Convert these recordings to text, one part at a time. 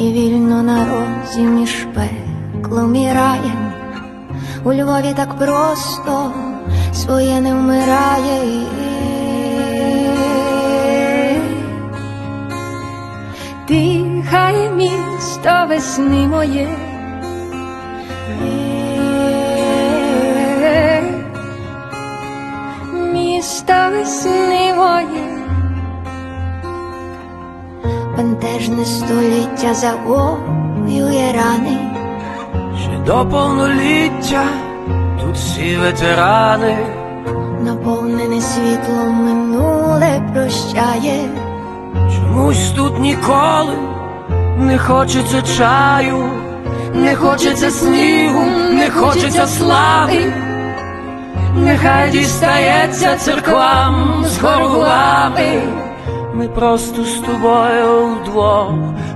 і вільно на розі між пеклом і раєм. У Львові так просто своє не вмирає. Дихає місто весни моє. Бентежне століття завоює рани, Ще до повноліття тут всі ветерани, наповнене світлом минуле прощає, чомусь тут ніколи не хочеться чаю, не хочеться снігу, не хочеться слави. Нехай дістається церквам з горглави. Ми просто з тобою вдвох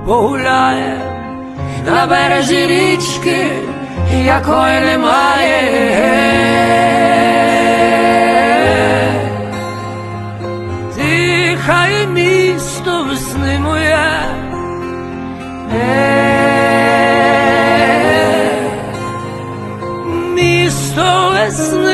погуляємо на березі річки, якої немає. Дихай місто весни моє. Місто весни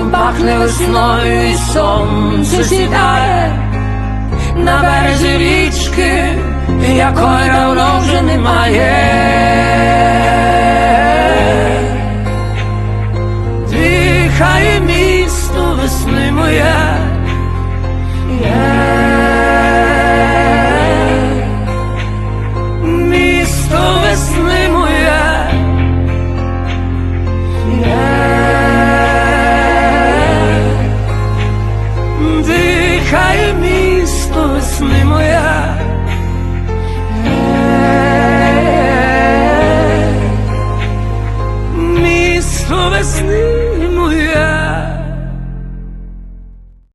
Там пахне весною і сонце сідає на березі річки, якої давно вже немає. Дихає місто весни моє. Дихає місто весни моя. Місто весни.